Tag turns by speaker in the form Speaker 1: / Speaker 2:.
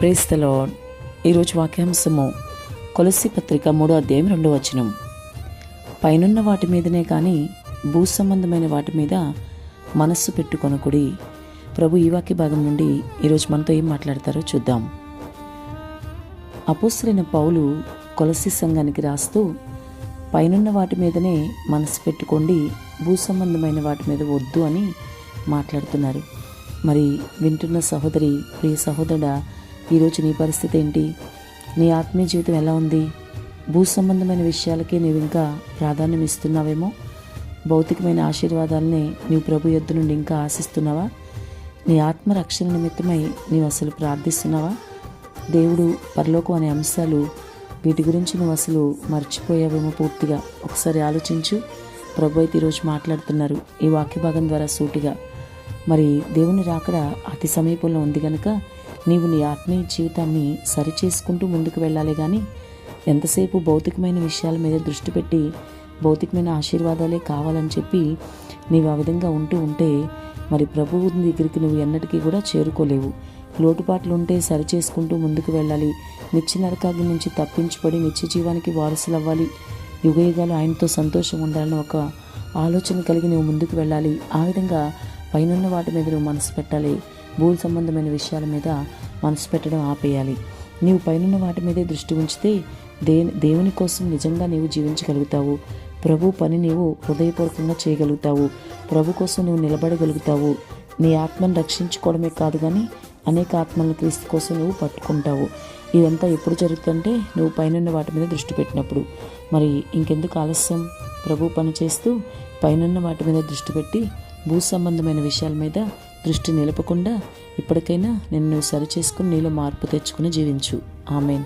Speaker 1: ప్రేస్తలో ఈరోజు వాక్యాంశము కొలసి పత్రిక మూడో అధ్యాయం రెండో వచనం. పైనున్న వాటి మీదనే కానీ భూ సంబంధమైన వాటి మీద మనస్సు పెట్టుకొనకుడి. ప్రభు ఈ వాక్య భాగం నుండి ఈరోజు మనతో ఏం మాట్లాడతారో చూద్దాం. అపోసరైన పౌలు కొలసి సంఘానికి రాస్తూ పైనున్న వాటి మీదనే మనసు పెట్టుకోండి భూ సంబంధమైన వాటి మీద వద్దు అని మాట్లాడుతున్నారు. మరి వింటున్న సహోదరి ప్రియ సహోదరుడా ఈరోజు నీ పరిస్థితి ఏంటి? నీ ఆత్మీయ జీవితం ఎలా ఉంది? భూ సంబంధమైన విషయాలకే నీవు ఇంకా ప్రాధాన్యం ఇస్తున్నావేమో? భౌతికమైన ఆశీర్వాదాలని నీవు ప్రభు యొద్ద నుండి ఇంకా ఆశిస్తున్నావా? నీ ఆత్మ రక్షణ నిమిత్తమై నీవు అసలు ప్రార్థిస్తున్నావా? దేవుడు పరలోకం అనే అంశాలు వీటి గురించి నువ్వు అసలు మర్చిపోయావేమో పూర్తిగా. ఒకసారి ఆలోచించు. ప్రభు అయితే ఈరోజు మాట్లాడుతున్నారు. ఈ వాక్య భాగం ద్వారా సూటిగా. మరి దేవుని రాకడ అతి సమీపంలో ఉంది కనుక నీవు నీ ఆత్మీయ జీవితాన్ని సరిచేసుకుంటూ ముందుకు వెళ్ళాలి కానీ ఎంతసేపు భౌతికమైన విషయాల మీద దృష్టి పెట్టి భౌతికమైన ఆశీర్వాదాలే కావాలని చెప్పి నీవు ఆ విధంగా ఉంటూ ఉంటే మరి ప్రభువు దగ్గరికి నువ్వు ఎన్నటికీ కూడా చేరుకోలేవు. లోటుపాట్లు ఉంటే సరిచేసుకుంటూ ముందుకు వెళ్ళాలి. నిత్య నరకాగ్ని నుంచి తప్పించబడి నిత్య జీవానికి వారసులు అవ్వాలి యుగయుగాలు ఆయనతో సంతోషం ఉండాలని ఒక ఆలోచన కలిగి నువ్వు ముందుకు వెళ్ళాలి. ఆ విధంగా పైనున్న వాటి మీద నువ్వు మనసు పెట్టాలి. భూ సంబంధమైన విషయాల మీద మనసు పెట్టడం ఆపేయాలి. నీవు పైనున్న వాటి మీదే దృష్టి ఉంచితే దే దేవుని కోసం నిజంగా నీవు జీవించగలుగుతావు. ప్రభు పని నీవు హృదయపూర్వకంగా చేయగలుగుతావు. ప్రభు కోసం నువ్వు నిలబడగలుగుతావు. నీ ఆత్మను రక్షించుకోవడమే కాదు కానీ అనేక ఆత్మలను క్రీస్తు కోసం నువ్వు పట్టుకుంటావు. ఇదంతా ఎప్పుడు జరుగుతుందంటే నువ్వు పైనున్న వాటి మీద దృష్టి పెట్టినప్పుడు. మరి ఇంకెందుకు ఆలస్యం? ప్రభు పని చేస్తూ పైనున్న వాటి మీద దృష్టి పెట్టి భూ సంబంధమైన విషయాల మీద దృష్టి నిలపకుండా ఇప్పటికైనా నిన్ను సరిచేసుకుని నీలో మార్పు తెచ్చుకుని జీవించు. ఆమెన్.